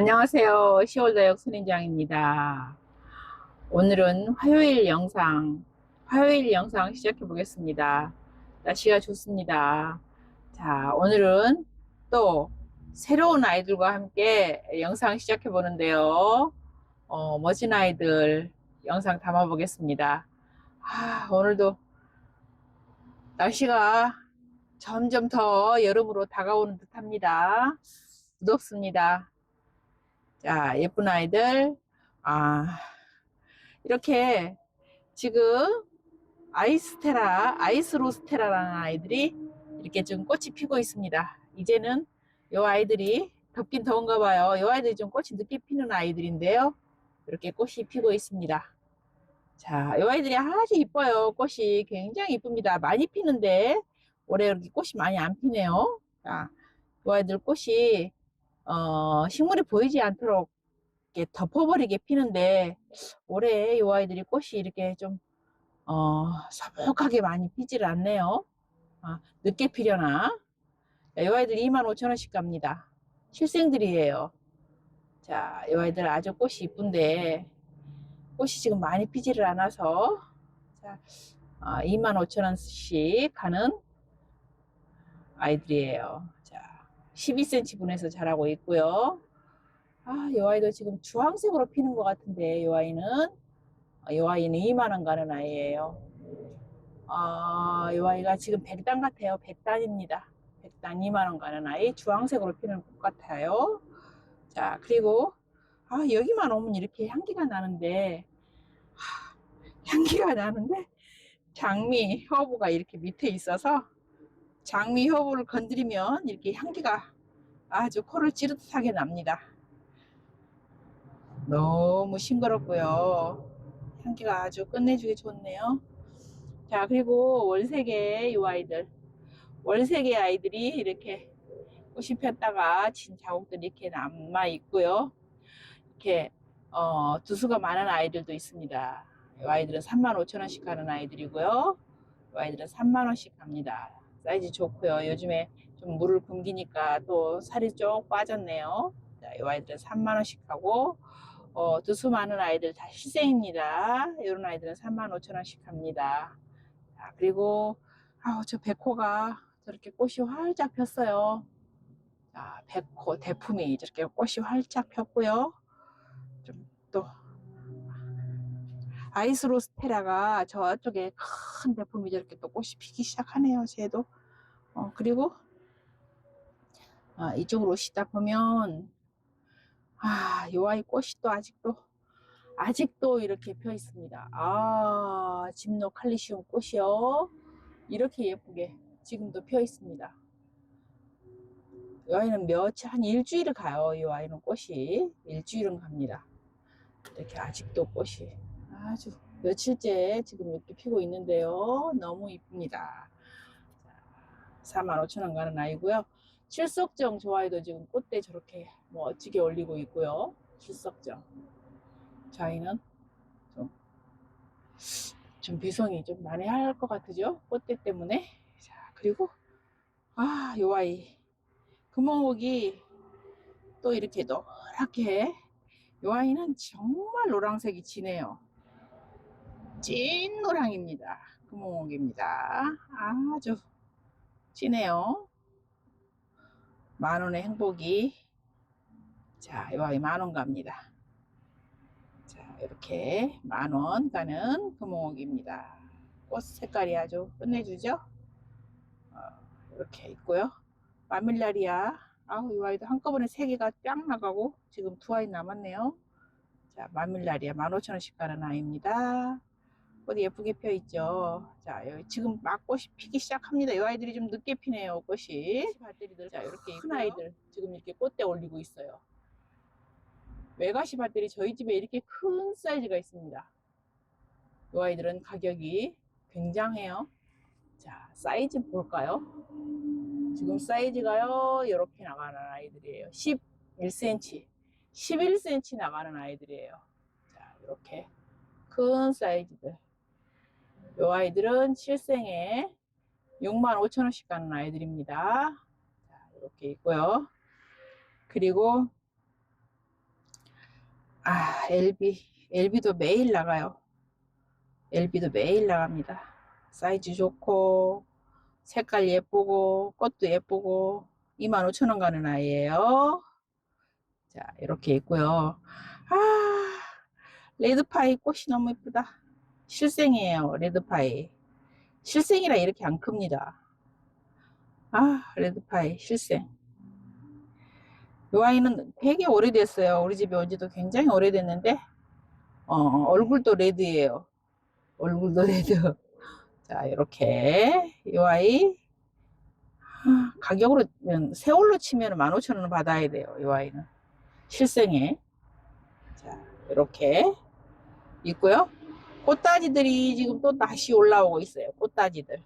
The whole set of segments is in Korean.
안녕하세요. 10월다역 선인장입니다. 오늘은 화요일 영상, 화요일 영상 시작해 보겠습니다. 날씨가 좋습니다. 자, 오늘은 또 새로운 아이들과 함께 영상 시작해 보는데요. 어, 멋진 아이들 영상 담아 보겠습니다. 아, 오늘도 날씨가 점점 더 여름으로 다가오는 듯 합니다. 무덥습니다. 자, 예쁜 아이들. 아, 이렇게 지금 아이스테라, 아이스로스테라라는 아이들이 이렇게 좀 꽃이 피고 있습니다. 이제는 요 아이들이 덥긴 더운가 봐요. 요 아이들이 좀 꽃이 늦게 피는 아이들인데요. 이렇게 꽃이 피고 있습니다. 자, 요 아이들이 아주 이뻐요. 꽃이 굉장히 이쁩니다. 많이 피는데 올해 이렇게 꽃이 많이 안 피네요. 자, 요 아이들 꽃이 어, 식물이 보이지 않도록 이렇게 덮어버리게 피는데 올해 이 아이들이 꽃이 이렇게 좀 어, 서먹하게 많이 피지를 않네요. 아, 늦게 피려나? 이 아이들 25,000원씩 갑니다. 실생들이에요. 자, 이 아이들 아주 꽃이 이쁜데 꽃이 지금 많이 피지를 않아서 자, 아, 25,000원씩 가는 아이들이에요. 자, 12cm 분에서 자라고 있고요. 아, 이 아이도 지금 주황색으로 피는 것 같은데, 이 아이는, 이 아이는 2만원 가는 아이예요. 아, 이 아이가 지금 백단 같아요. 백단입니다. 백단 2만원 가는 아이, 주황색으로 피는 것 같아요. 자, 그리고, 아, 여기만 오면 이렇게 향기가 나는데, 하, 향기가 나는데, 장미, 허브가 이렇게 밑에 있어서, 장미 허브를 건드리면 이렇게 향기가 아주 코를 찌릿하게 납니다. 너무 싱그럽고요. 향기가 아주 끝내주기 좋네요. 자, 그리고 월세계 이 아이들. 월세계 아이들이 이렇게 꽃이 폈다가 진 자국들이 이렇게 남아 있고요. 이렇게 어, 두수가 많은 아이들도 있습니다. 이 아이들은 35,000원씩 가는 아이들이고요. 이 아이들은 3만원씩 갑니다. 사이즈 좋고요. 요즘에 좀 물을 굶기니까 또 살이 쭉 빠졌네요. 자, 이 아이들은 3만원씩 하고 어, 두수 많은 아이들 다 실생입니다. 이런 아이들은 35,000원씩 합니다. 자, 그리고 아우 저 백호가 저렇게 꽃이 활짝 폈어요. 자, 백호 대품이 저렇게 꽃이 활짝 폈고요. 좀 또 아이스로스테라가 저쪽에 큰 대품이 저렇게 또 꽃이 피기 시작하네요. 쟤도. 어, 그리고 아, 이쪽으로 오시다 보면 아, 요 아이 꽃이 또 아직도 아직도 이렇게 펴 있습니다. 아, 짐노 칼리시움 꽃이요. 이렇게 예쁘게 지금도 펴 있습니다. 이 아이는 며칠 한 일주일을 가요. 이 아이는 꽃이 일주일은 갑니다. 이렇게 아직도 꽃이 아주 며칠째 지금 이렇게 피고 있는데요. 너무 이쁩니다. 45,000원 가는 아이고요. 칠석정 좋아해도 지금 꽃대 저렇게 멋지게 올리고 있고요. 칠석정. 저희는 좀, 좀 비성이 좀 많이 할 것 같으죠? 꽃대 때문에. 자, 그리고, 아, 요 아이. 금홍옥이 또 이렇게 노랗게, 요 아이는 정말 노란색이 진해요. 찐 노랑입니다. 금홍옥입니다. 아주 진해요. 만 원의 행복이 자, 이 아이 만원 갑니다. 자, 이렇게 만원 가는 금옥입니다. 꽃 색깔이 아주 끝내주죠? 어, 이렇게 있고요. 마밀라리아. 아우, 이 아이도 한꺼번에 세 개가 쫙 나가고 지금 두 아이 남았네요. 자, 마밀라리아 15,000원씩 가는 아이입니다. 꽃이 예쁘게 펴 있죠. 자, 여기 지금 막 꽃이 피기 시작합니다. 이 아이들이 좀 늦게 피네요, 꽃이. 발들이들. 자, 이렇게 큰 아이들 지금 이렇게 꽃대 올리고 있어요. 외가시 밭들이 저희 집에 이렇게 큰 사이즈가 있습니다. 이 아이들은 가격이 굉장해요. 자, 사이즈 볼까요? 지금 사이즈가요, 이렇게 나가는 아이들이에요. 11cm, 11cm 나가는 아이들이에요. 자, 이렇게 큰 사이즈들. 이 아이들은 실생에 65,000원씩 가는 아이들입니다. 자, 이렇게 있고요. 그리고 아, LB. LB도 매일 나가요. LB도 매일 나갑니다. 사이즈 좋고, 색깔 예쁘고, 꽃도 예쁘고, 25,000원 가는 아이예요. 자, 이렇게 있고요. 아, 레드파이 꽃이 너무 예쁘다. 실생이에요, 레드파이. 실생이라 이렇게 안 큽니다. 아, 레드파이, 실생. 이 아이는 되게 오래됐어요. 우리 집에 온 지도 굉장히 오래됐는데, 어, 얼굴도 레드예요. 얼굴도 레드. 자, 이렇게. 이 아이. 아, 가격으로, 세월로 치면 15,000원 받아야 돼요. 이 아이는. 실생에. 자, 이렇게 있고요. 꽃다지들이 지금 또 다시 올라오고 있어요. 꽃다지들.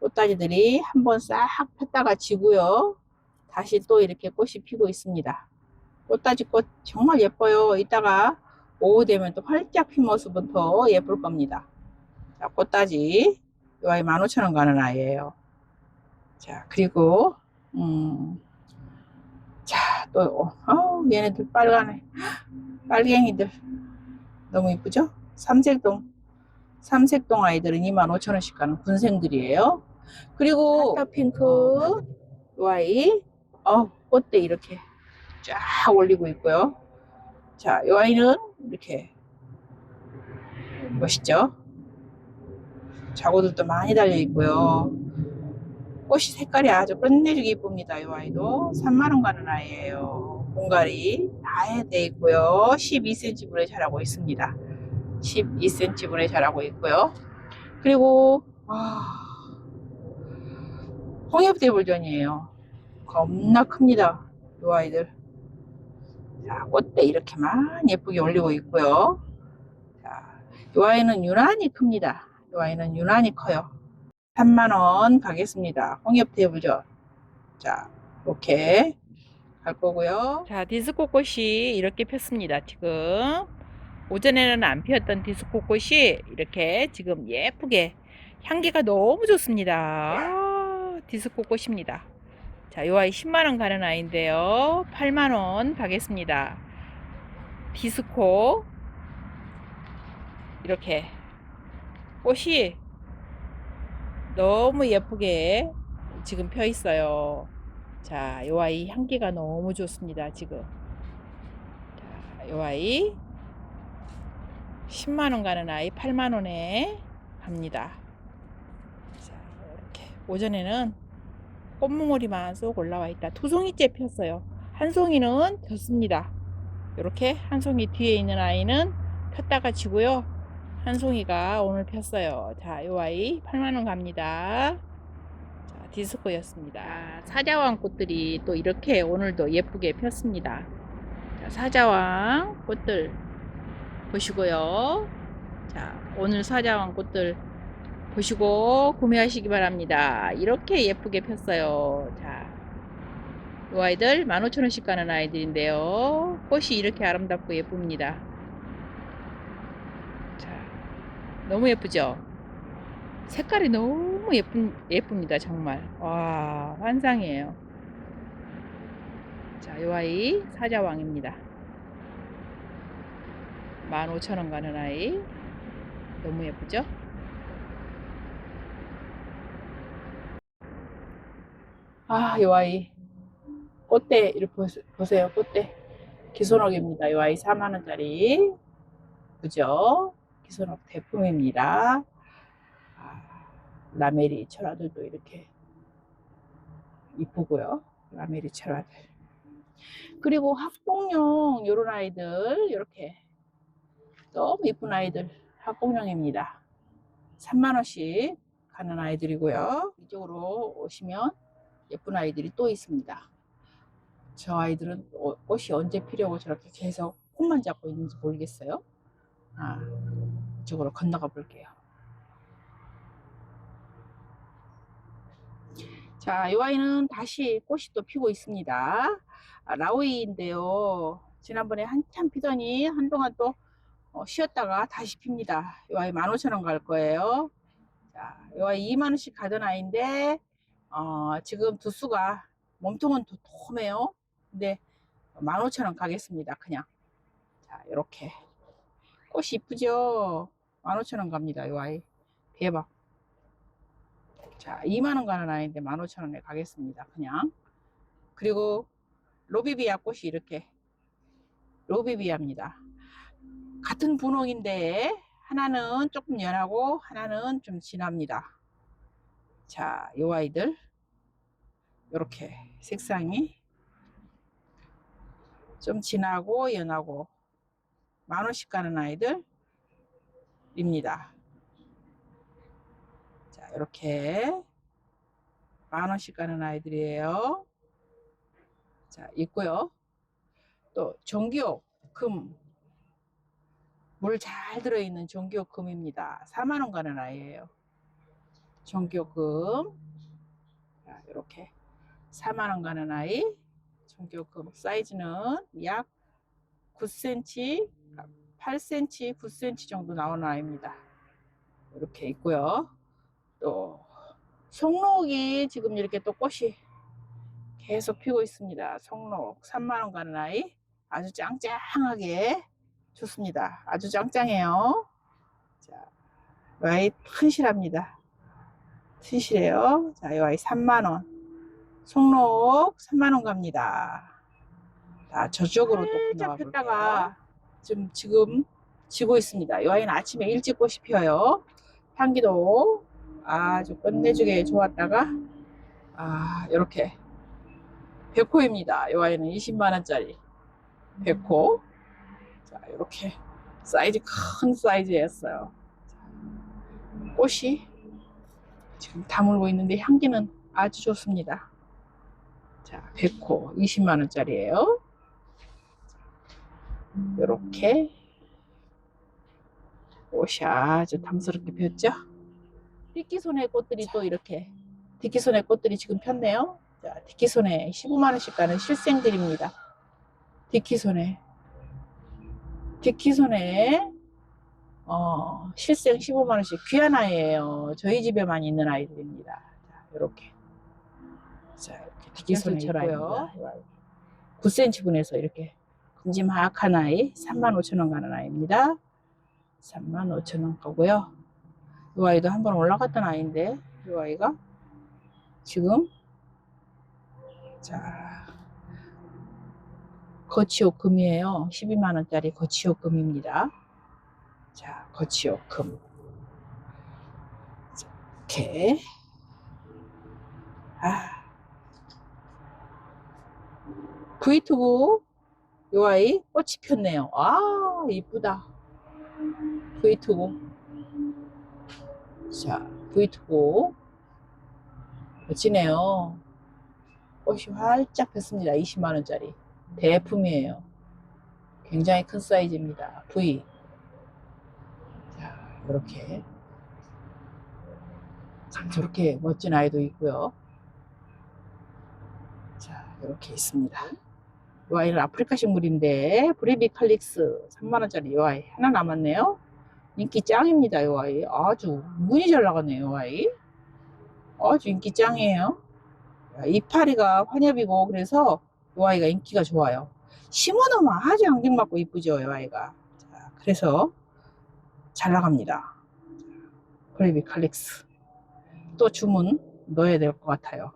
꽃다지들이 한번 싹 폈다가 지고요. 다시 또 이렇게 꽃이 피고 있습니다. 꽃다지 꽃 정말 예뻐요. 이따가 오후 되면 또 활짝 핀 모습은 더 예쁠 겁니다. 자, 꽃다지. 이 아이 15,000원 가는 아이예요. 자, 그리고, 음, 자, 또, 어, 얘네들 빨간해. 빨갱이들. 너무 이쁘죠? 삼색동. 삼색동 아이들은 25,000원씩 가는 군생들이에요. 그리고, 핑크. 이 아이. 어, 꽃대 이렇게 쫙 올리고 있고요. 자, 이 아이는 이렇게 멋있죠? 자고들도 많이 달려 있고요. 꽃이 색깔이 아주 끝내주기 이쁩니다. 이 아이도 3만원 가는 아이예요. 공갈이 다돼 있고요. 12cm 분에 자라고 있습니다. 12cm 분에 자라고 있고요. 그리고 아, 홍엽대불전이에요. 겁나 큽니다. 이 아이들. 자, 꽃대 이렇게 많이 예쁘게 올리고 있고요. 자, 이 아이는 유난히 큽니다. 이 아이는 유난히 커요. 3만원 가겠습니다. 홍엽 테이블전. 자, 이렇게 갈 거고요. 자, 디스코 꽃이 이렇게 폈습니다. 지금. 오전에는 안 피었던 디스코 꽃이 이렇게 지금 예쁘게 향기가 너무 좋습니다. 아, 디스코 꽃입니다. 자, 요 아이 10만원 가는 아이인데요. 8만원 가겠습니다. 디스코. 이렇게. 꽃이 너무 예쁘게 지금 펴 있어요. 자, 요 아이 향기가 너무 좋습니다. 지금. 자, 요 아이 10만원 가는 아이 8만원에 갑니다. 자, 이렇게. 오전에는 꽃몽오리만 쏙 올라와 있다. 두 송이째 폈어요. 한 송이는 폈습니다. 이렇게 한 송이 뒤에 있는 아이는 폈다가 지고요. 한 송이가 오늘 폈어요. 자, 이 아이 8만원 갑니다. 자, 디스코였습니다. 사자왕 꽃들이 또 이렇게 오늘도 예쁘게 폈습니다. 자, 사자왕 꽃들 보시고요. 자, 오늘 사자왕 꽃들 보시고 구매하시기 바랍니다. 이렇게 예쁘게 폈어요. 자, 이 아이들 15,000원씩 가는 아이들인데요. 꽃이 이렇게 아름답고 예쁩니다. 자, 너무 예쁘죠? 색깔이 너무 예쁜, 예쁩니다. 정말. 와, 환상이에요. 자, 이 아이 사자왕입니다. 15,000원 가는 아이. 너무 예쁘죠? 아, 요 아이. 꽃대, 이렇게 보세요. 꽃대. 기소녹입니다. 요 아이 4만 원짜리. 그죠? 기소녹 대품입니다. 아, 라메리 철화들도 이렇게 이쁘고요. 라메리 철화들. 그리고 학봉용 요런 아이들 이렇게 너무 이쁜 아이들 학봉용입니다. 3만원씩 가는 아이들이고요. 이쪽으로 오시면 예쁜 아이들이 또 있습니다. 저 아이들은 어- 꽃이 언제 피려고 저렇게 계속 콩만 잡고 있는지 모르겠어요. 아, 이쪽으로 건너가 볼게요. 자, 이 아이는 다시 꽃이 또 피고 있습니다. 아, 라오이인데요. 지난번에 한참 피더니 한동안 또 어, 쉬었다가 다시 핍니다. 이 아이 15,000원 갈 거예요. 자, 이 아이 2만원씩 가던 아이인데, 어, 지금 두수가 몸통은 도톰해요. 근데 15,000원 가겠습니다. 그냥. 자, 이렇게. 꽃이 이쁘죠? 15,000원 갑니다, 요 아이. 대박. 자, 2만원 가는 아이인데 15,000원에 가겠습니다, 그냥. 그리고 로비비아 꽃이 이렇게. 로비비아입니다. 같은 분홍인데, 하나는 조금 연하고, 하나는 좀 진합니다. 자, 요 아이들. 요렇게 색상이 좀 진하고 연하고 만 원씩 가는 아이들입니다. 자, 이렇게 만 원씩 가는 아이들이에요. 자, 있고요. 또 전기옥 금. 물 잘 들어있는 전기옥 금입니다. 4만 원 가는 아이예요. 전기옥 금. 자, 이렇게 4만 원 가는 아이. 전기요금 사이즈는 약 9cm, 8cm, 9cm 정도 나오는 아이입니다. 이렇게 있고요. 또 송록이 지금 이렇게 또 꽃이 계속 피고 있습니다. 송록 3만 원 가는 아이 아주 짱짱하게 좋습니다. 아주 짱짱해요. 자, 이 아이 튼실합니다. 튼실해요. 자, 이 아이 3만 원. 송록 3만원 갑니다. 자, 저쪽으로 또 폈다가 지금, 지금 지고 있습니다. 이 아이는 아침에 일찍 꽃이 피어요. 향기도 아주 끝내주게 좋았다가, 아, 이렇게. 백호입니다. 이 아이는 20만원짜리. 백호. 자, 이렇게 사이즈 큰 사이즈였어요. 자, 꽃이 지금 다물고 있는데 향기는 아주 좋습니다. 자, 100호 20만원짜리예요. 이렇게 옷이 아주 탐스럽게 폈죠? 띠끼손의 꽃들이 또 이렇게 띠끼손의 꽃들이 지금 폈네요. 자, 띠끼손에 15만원씩 가는 실생들입니다. 띠끼손에 띠끼손에 어, 실생 15만원씩 귀한 아이예요. 저희 집에만 있는 아이들입니다. 자, 이렇게 자, 이렇게 디키손이고요. 9cm 분에서 이렇게 큼지막한 아이 35,000원 가는 아이입니다. 35,000원 가고요. 이 아이도 한 번 올라갔던 아이인데 이 아이가 지금 자 거치옥금이에요. 12만원짜리 거치옥금입니다. 자 거치옥금 이렇게 아 V2부 요 아이 꽃이 폈네요. 아 이쁘다. V2부 자 V2부 멋지네요. 꽃이 활짝 폈습니다. 20만원짜리 대품이에요. 굉장히 큰 사이즈입니다. V 자 이렇게 참 저렇게 멋진 아이도 있고요. 자 이렇게 있습니다. 이 아이는 아프리카 식 물인데 브레비 칼릭스 3만원짜리 이 아이 하나 남았네요 인기 짱입니다 이 아이 아주 문이 잘 나가네요 이 아이 아주 인기 짱이에요 이파리가 환엽이고 그래서 이 아이가 인기가 좋아요. 심어놓으면 아주 안경맞고 이쁘죠 이 아이가. 자, 그래서 잘 나갑니다. 브레비 칼릭스. 또 주문 넣어야 될 것 같아요.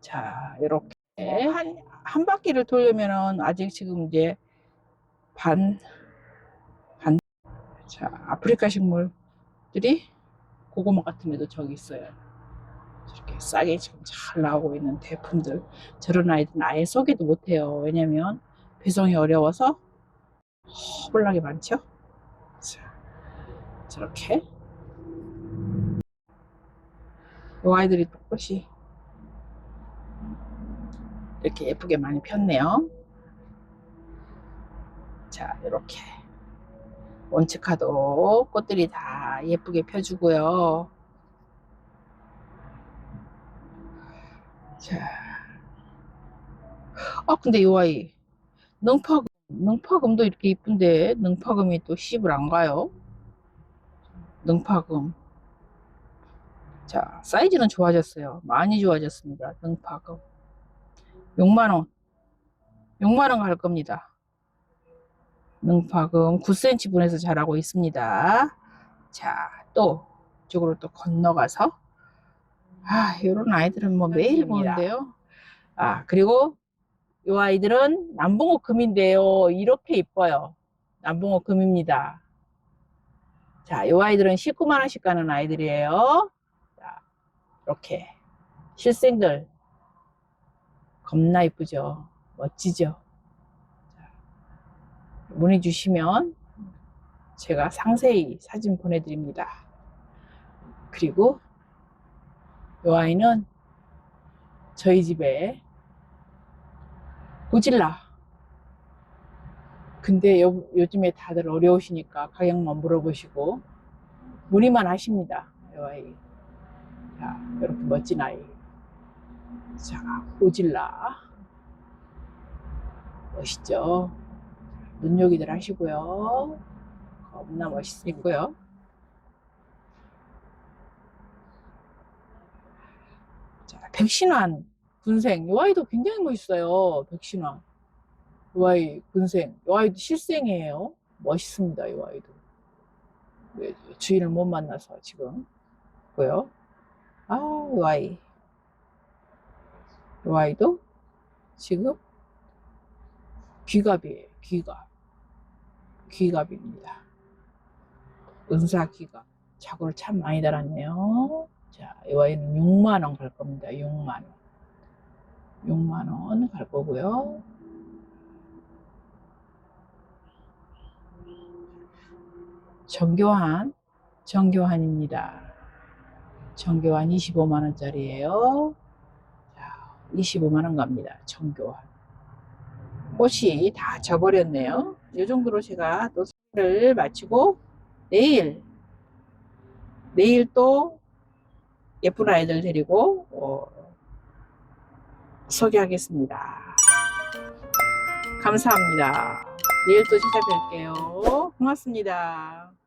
자 이렇게 한, 한 바퀴를 돌려면은 아직 지금 이제 반, 반, 자, 아프리카 식물들이 고구마 같은 애도 저기 있어요. 싸게 지금 잘 나오고 있는 대품들. 저런 아이들은 아예 소개도 못해요. 왜냐면 배송이 어려워서 허블나게 많죠? 자, 저렇게. 이 아이들이 똑같이 이렇게 예쁘게 많이 폈네요. 자, 이렇게 원츠카도 꽃들이 다 예쁘게 펴주고요. 자, 아 근데 이 아이 능파금, 능파금도 이렇게 이쁜데 능파금이 또 씹을 안 가요. 능파금. 자, 사이즈는 좋아졌어요. 많이 좋아졌습니다. 능파금. 6만원. 6만원 갈 겁니다. 능파금 9cm 분에서 자라고 있습니다. 자, 또 이쪽으로 또 건너가서 아, 이런 아이들은 뭐 매일. 보는데요. 아, 그리고 이 아이들은 남봉호 금인데요. 이렇게 이뻐요. 남봉호 금입니다. 자, 이 아이들은 19만 원씩 가는 아이들이에요. 자, 이렇게 실생들 겁나 이쁘죠. 멋지죠. 자, 문의 주시면 제가 상세히 사진 보내드립니다. 그리고 이 아이는 저희 집에 고질라. 근데 요, 요즘에 다들 어려우시니까 가격만 물어보시고 문의만 하십니다. 이 아이. 자, 이렇게 멋진 아이. 자, 고질라. 멋있죠? 눈요기들 하시고요. 겁나 멋있고요. 자, 백신환 군생. 이 아이도 굉장히 멋있어요. 백신환. 이 아이 군생. 이 아이도 실생이에요. 멋있습니다. 이 아이도. 왜 주인을 못 만나서 지금. 고요. 아, 이 아이. 이 아이도 지금 귀갑이에요. 귀갑. 귀갑입니다. 은사 귀갑. 자구를 참 많이 달았네요. 자, 이 아이는 6만원 갈 겁니다. 6만원. 6만원 갈 거고요. 정교한, 정교한입니다. 정교한 25만원짜리예요. 자, 25만원 갑니다. 정교한. 꽃이 다 져버렸네요. 이 정도로 제가 또 소개를 마치고 내일 내일 또 예쁜 아이들 데리고 어, 소개하겠습니다. 감사합니다. 내일 또 찾아뵐게요. 고맙습니다.